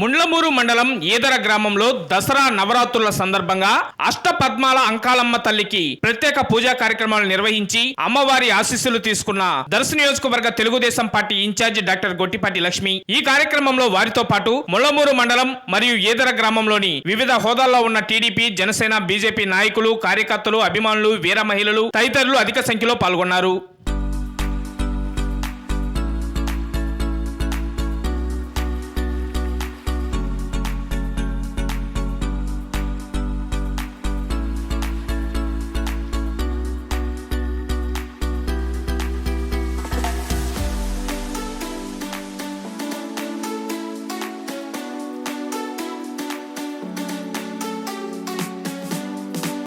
ముండ్లమూరు మండలం ఈదర గ్రామంలో దసరా నవరాత్రుల సందర్భంగా అష్టపద్మాల అంకాలమ్మ తల్లికి ప్రత్యేక పూజా కార్యక్రమాలు నిర్వహించి అమ్మవారి ఆశీస్సులు తీసుకున్న దర్శ నియోజకవర్గ Telugudesam party incharge doctor Gottipati Lakshmi. ఈ కార్యక్రమంలో వారితో పాటు ముళ్ళమూరు మండలం మరియు ఈదర గ్రామంలోని వివిధ హోదాల్లో ఉన్న టీడీపీ జనసేన బీజేపీ నాయకులు కార్యకర్తలు అభిమానులు వీర మహిళలు తదితరులు అధిక సంఖ్యలో పాల్గొన్నారు.